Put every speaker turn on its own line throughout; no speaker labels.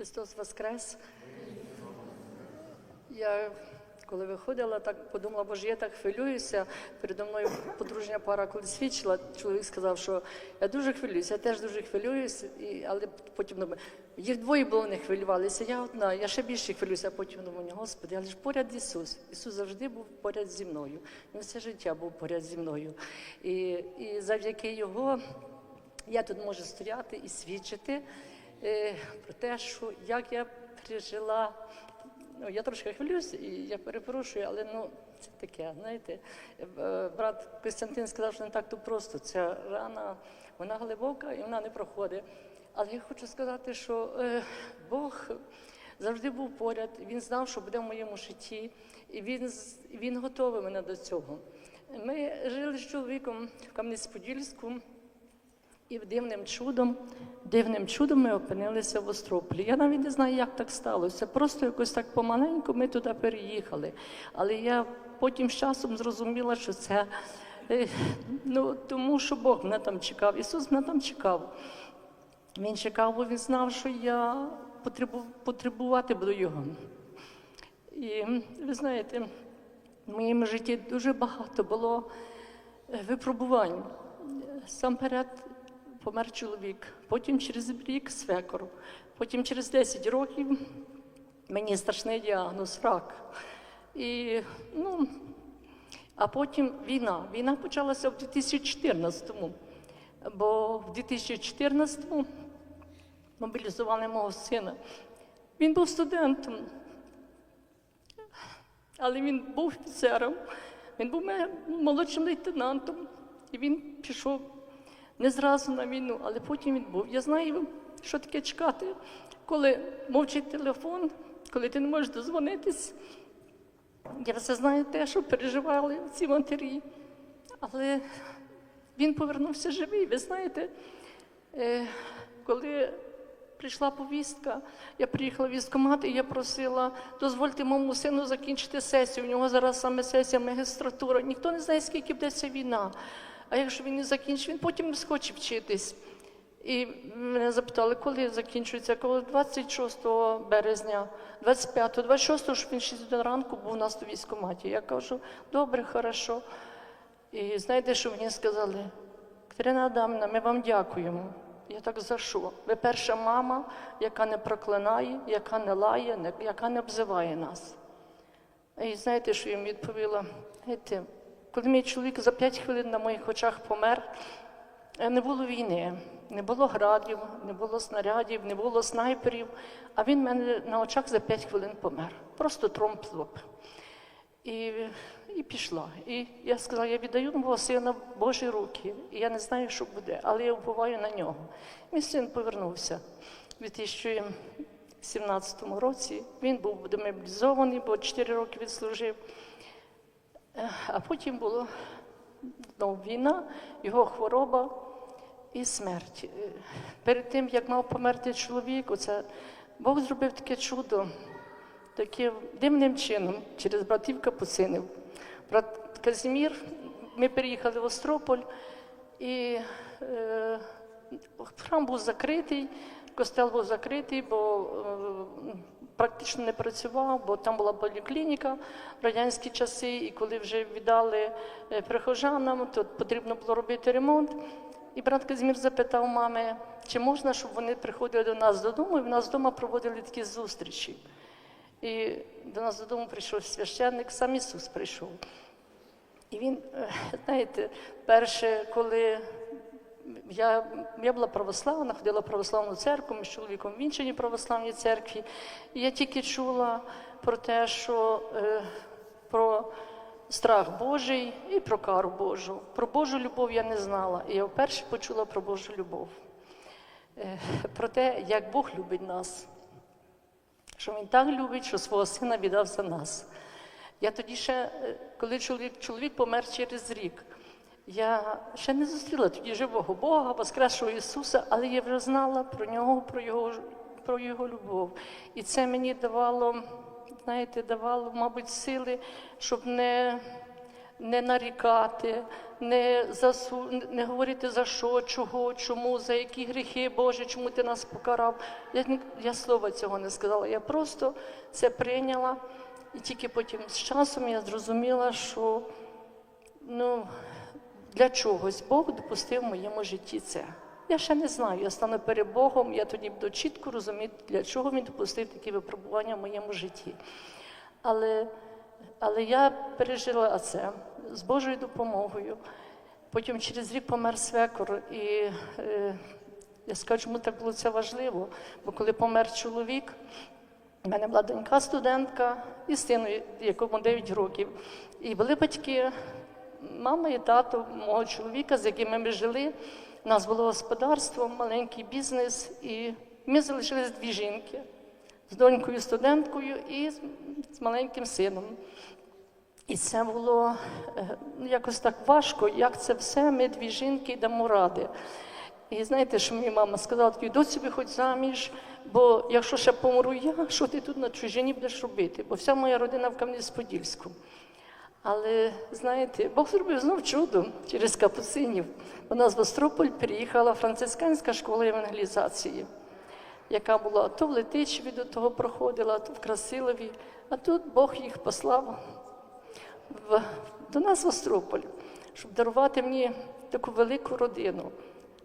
Христос Воскрес. Я коли виходила, так подумала, боже, я так хвилююся. Передо мною подружня пара, коли свідчила, чоловік сказав, що я дуже хвилююся, я теж дуже хвилююся, і, але потім думаю, їх двоє було не хвилювалися, я одна, я ще більше хвилююся, а потім думаю, Господи, але ж поряд Ісус. Ісус завжди був поряд зі мною. Він все життя був поряд зі мною. І, і завдяки Його я тут можу стояти і свідчити про те, що як я пережила. Ну, я трошки хвилююся, і я перепрошую, але ну це таке. Знаєте, Е, брат Костянтин сказав, що не так то просто. Ця рана, вона глибока і вона не проходить. Але я хочу сказати, що е, Бог завжди був поряд, він знав, що буде в моєму житті, і він, він готовий мене до цього. Ми жили з чоловіком в Кам'янець-Подільську. І дивним чудом, дивним чудом ми опинилися в Острополі. Я навіть не знаю, як так сталося. Просто якось так помаленьку ми туди переїхали. Але я потім з часом зрозуміла, що це е, ну, тому, що Бог мене там чекав. Ісус мене там чекав. Він чекав, бо він знав, що я потребу, потребувати буду його. І ви знаєте, в моєму житті дуже багато було е, випробувань. Сам перед помер чоловік, потім через рік свекор, потім через 10 років мені страшний діагноз рак. І, ну, а потім війна. Війна почалася в 2014-му, бо в 2014-му мобілізували мого сина. Він був студентом, але він був офіцером, він був молодшим лейтенантом, і він пішов не зразу на війну, але потім він був. Я знаю, що таке чекати, коли мовчить телефон, коли ти не можеш дозвонитись. Я все знаю те, що переживали ці матері. Але він повернувся живий. Ви знаєте, е, коли прийшла повістка, я приїхала в військкомат і я просила, дозвольте моєму сину закінчити сесію. У нього зараз саме сесія магістратура. Ніхто не знає, скільки ця війна. А якщо він не закінчить, він потім схоче вчитись. І мене запитали, коли закінчується, коли 26 березня, 25, 26, щоб він 6 ранку був у нас у військкоматі. Я кажу, добре, хорошо. І знаєте, що мені сказали? Катерина Адамівна, ми вам дякуємо. Я так за що? Ви перша мама, яка не проклинає, яка не лає, яка не обзиває нас. І знаєте, що я їм відповіла? Коли мій чоловік за 5 хвилин на моїх очах помер, е, не було війни, не було градів, не було снарядів, не було снайперів, а він мене на очах за 5 хвилин помер. Просто тромп-лоп. І, і пішла. І я сказала, я віддаю мого сина в Божі руки. І я не знаю, що буде, але я вбиваю на нього. Мій син повернувся у 2017 році. Він був демобілізований, бо 4 роки відслужив. А потім була знову війна, його хвороба і смерть. Е, Перед тим, як мав померти чоловік, оце Бог зробив таке чудо, таким дивним чином через братів Капуцинів. Брат Казімір, ми переїхали в Острополь, і е, храм був закритий, костел був закритий, бо е, практично не працював, бо там була поліклініка в радянські часи, і коли вже віддали е, прихожанам, то потрібно було робити ремонт. І брат Казімір запитав мами, чи можна, щоб вони приходили до нас додому, і в нас вдома проводили такі зустрічі. І до нас додому прийшов священник, сам Ісус прийшов. І він, е, знаєте, перше, коли я, я була православна, ходила в православну церкву, ми з чоловіком в іншій православній церкві, і я тільки чула про те, що е, про страх Божий і про кару Божу. Про Божу любов я не знала. І я вперше почула про Божу любов. Е, про те, як Бог любить нас що він так любить, що свого сина віддав за нас. Я тоді ще, е, коли чоловік, чоловік помер через рік, я ще не зустріла тоді живого Бога, Воскресшого Ісуса, але я вже знала про нього, про його, про його любов. І це мені давало, знаєте, давало, мабуть, сили, щоб не, не нарікати, не, засу... не говорити за що, чого, чому, за які гріхи, Боже, чому ти нас покарав. Я, я слова цього не сказала. Я просто це прийняла. І тільки потім з часом я зрозуміла, що ну, для чогось Бог допустив в моєму житті це. Я ще не знаю, я стану перед Богом, я тоді буду чітко розуміти, для чого він допустив такі випробування в моєму житті. Але, але я пережила це з Божою допомогою. Потім через рік помер свекор, і е, я скажу, чому так було це важливо. Бо коли помер чоловік, у мене була донька студентка і син, якому 9 років. І були батьки, мама і тато мого чоловіка, з якими ми жили. У нас було господарство, маленький бізнес, і ми залишились дві жінки з донькою студенткою і з- маленьким сином. І це було е, ну, якось так важко, як це все, ми дві жінки дамо ради. І знаєте, що мені мама сказала, такий, доцю виходь заміж, бо якщо ще помру я, що ти тут на чужині будеш робити? Бо вся моя родина в Кам'янець-Подільську. Але знаєте, Бог зробив знов чудо через капуцинів. У нас в Острополь приїхала францисканська школа евангелізації, яка була то в Летичеві до того проходила, то в Красилові, а тут Бог їх послав в, до нас в Острополь, щоб дарувати мені таку велику родину.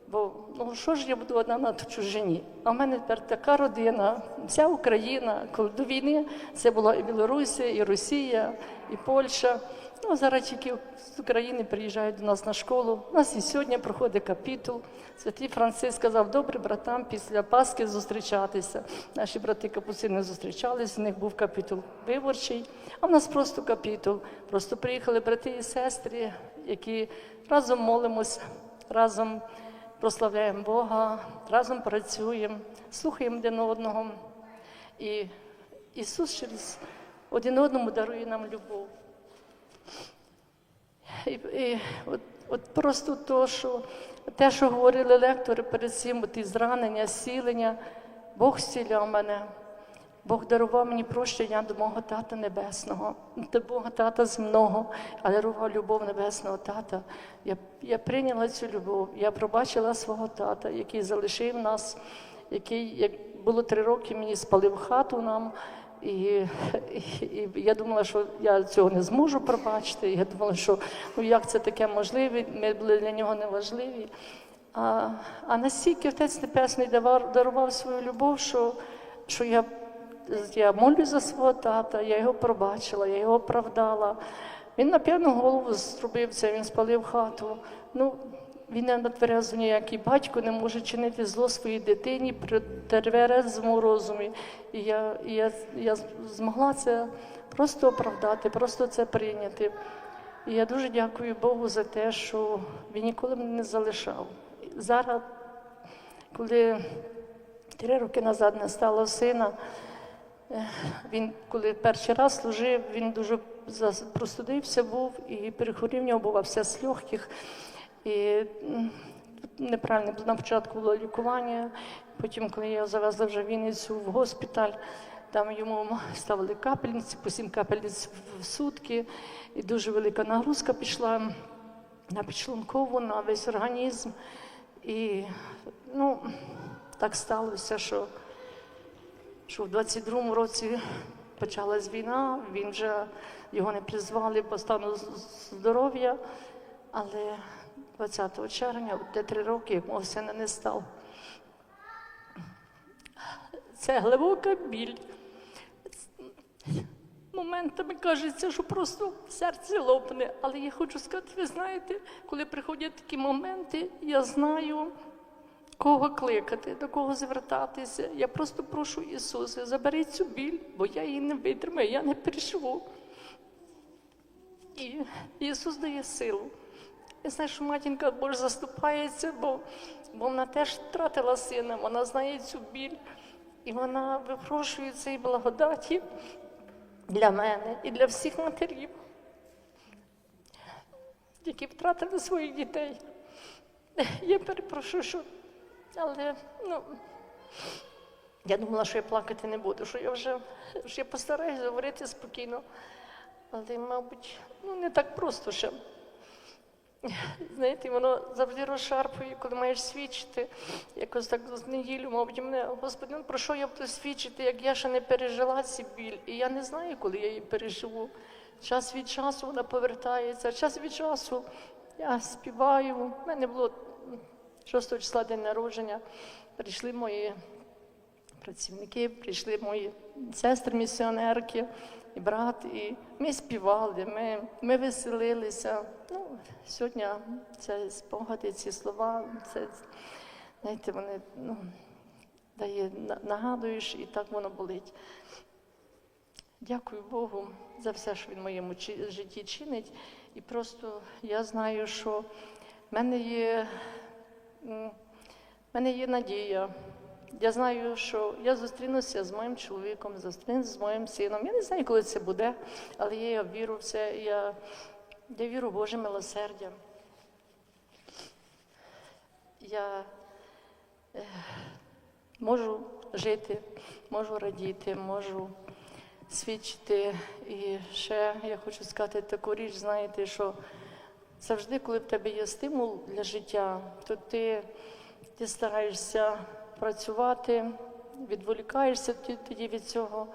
Бо ну що ж я буду одна на чужині? А в мене тепер така родина, вся Україна. Коли до війни це була і Білорусія, і Росія, і Польща. Ну, зараз тільки з України приїжджають до нас на школу. У нас і сьогодні проходить капітул. Святий Франциск сказав, добре братам після Пасхи зустрічатися. Наші брати капуцини зустрічались, у них був капітул виборчий, а в нас просто капітул. Просто приїхали брати і сестри, які разом молимось, разом прославляємо Бога, разом працюємо, слухаємо один одного. І Ісус через один одному дарує нам любов. І, і от, от просто то, що те, що говорили лектори перед цим, ті зранення, сілення, Бог зціляв мене. Бог дарував мені прощення до мого тата небесного, до Бога тата земного, але дарував любов небесного тата. Я, я прийняла цю любов, я пробачила свого тата, який залишив нас, який, як було три роки, мені спалив хату нам. І, і, і я думала, що я цього не зможу пробачити. Я думала, що ну як це таке можливе, ми були для нього неважливі. А, а настільки Отець Небесний дарував свою любов, що, що я, я молюсь за свого тата, я його пробачила, я його оправдала. Він на п'яну голову зробив це, він спалив хату. Ну, він не натверезо ніякий батько не може чинити зло своїй дитині при тверезому розумі. І я, і я, я змогла це просто оправдати, просто це прийняти. І я дуже дякую Богу за те, що він ніколи мене не залишав. Зараз, коли три роки назад не стало сина, він, коли перший раз служив, він дуже простудився був і перехворів, в нього був абсцес легких. І неправильно на початку було лікування. Потім, коли я завезла вже в Вінницю в госпіталь, там йому ставили капельниці, по сім капельниць в сутки, і дуже велика нагрузка пішла на підшлункову, на весь організм. І ну, так сталося, що, що в 22-му році почалась війна, він вже його не призвали по стану здоров'я, але 20 червня, де три роки, мого сина не став. Це глибока біль. Моментами кажеться, що просто серце лопне. Але я хочу сказати, ви знаєте, коли приходять такі моменти, я знаю, кого кликати, до кого звертатися. Я просто прошу Ісуса, забери цю біль, бо я її не витримаю, я не переживу. І Ісус дає силу. Я знаю, що матінка Божа заступається, бо, бо вона теж втратила сина, вона знає цю біль, і вона випрошує цієї благодаті для мене і для всіх матерів, які втратили своїх дітей. Я перепрошую, що але ну, я думала, що я плакати не буду, що я вже що я постараюсь говорити спокійно. Але, мабуть, ну не так просто ще. Знаєте, воно завжди розшарпує, коли маєш свідчити. Якось так з неділю, мабуть, мене, Господи, ну про що я буду свідчити, як я ще не пережила цю біль. І я не знаю, коли я її переживу. Час від часу вона повертається, час від часу я співаю. У мене було 6 числа день народження. Прийшли мої працівники, прийшли мої сестри-місіонерки і брат, і ми співали, ми, ми веселилися. Ну, сьогодні це спогади, ці слова, це, знаєте, вони ну, дає, нагадуєш, і так воно болить. Дякую Богу за все, що він в моєму житті чинить. І просто я знаю, що в мене є, в мене є надія. Я знаю, що я зустрінуся з моїм чоловіком, зустрінуся з моїм сином. Я не знаю, коли це буде, але я вірю в це. Я, я вірю в Боже милосердя. Я е, можу жити, можу радіти, можу свідчити. І ще я хочу сказати таку річ, знаєте, що завжди, коли в тебе є стимул для життя, то ти, ти стараєшся працювати, відволікаєшся тоді від цього.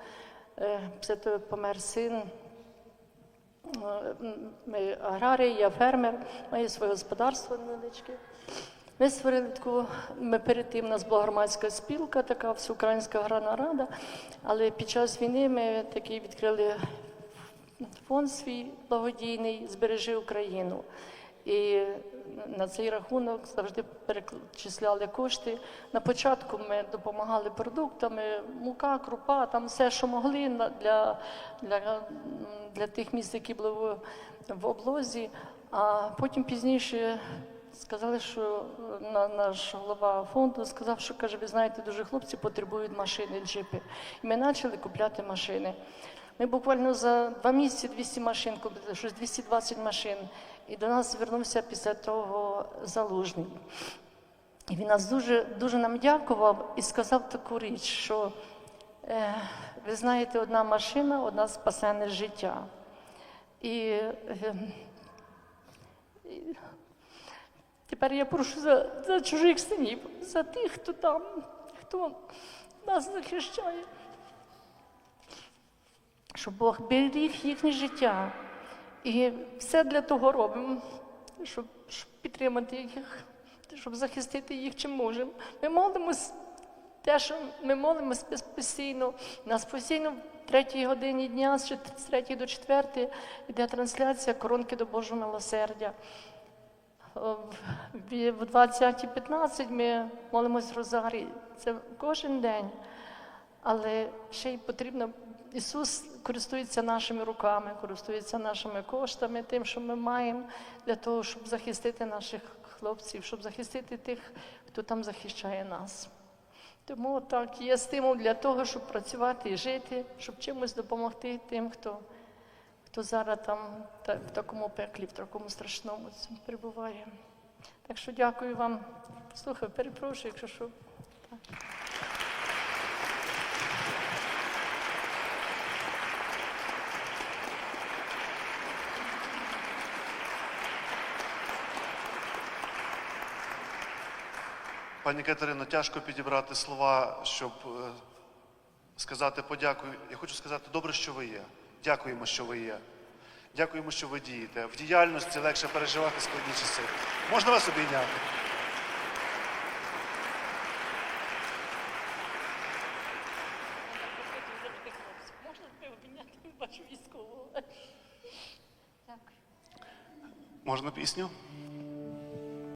Е, Після того помер син. Е, Ми аграрій, я фермер, маю своє господарство невеличке. Ми створили таку, ми перед тим у нас була громадська спілка, така всеукраїнська аграрна рада, але під час війни ми такий відкрили фонд свій благодійний Збережи Україну. І на цей рахунок завжди перечисляли кошти. На початку ми допомагали продуктами, мука, крупа, там все, що могли для, для, для тих міст, які були в, облозі. А потім пізніше сказали, що на, наш голова фонду сказав, що каже, ви знаєте, дуже хлопці потребують машини, джипи. І ми почали купляти машини. Ми буквально за два місяці 200 машин щось 220 машин. І до нас звернувся після того залужний. І він нас дуже, дуже нам дякував і сказав таку річ, що е, ви знаєте, одна машина, одна спасене життя. І, е, і тепер я прошу за, за чужих синів, за тих, хто там, хто нас захищає щоб Бог беріг їхнє життя. І все для того робимо, щоб, щоб підтримати їх, щоб захистити їх чим можемо. Ми молимось те, що ми молимось пос- постійно. Нас постійно в третій годині дня, з чет- з третьої до четвертої, йде трансляція коронки до Божого милосердя. В 20.15 ми молимось Розарій. Це кожен день. Але ще й потрібно. Ісус користується нашими руками, користується нашими коштами, тим, що ми маємо для того, щоб захистити наших хлопців, щоб захистити тих, хто там захищає нас. Тому так, є стимул для того, щоб працювати і жити, щоб чимось допомогти тим, хто, хто зараз там та- в такому пеклі, в такому страшному перебуває. Так що дякую вам. Слухай, перепрошую, якщо що.
Пані Катерино, тяжко підібрати слова, щоб е, сказати подяку. Я хочу сказати, добре, що ви є. Дякуємо, що ви є. Дякуємо, що ви дієте. В діяльності легше переживати складні часи. Можна вас обійняти?
Можна тебе обійняти? Бачу військового.
Можна пісню?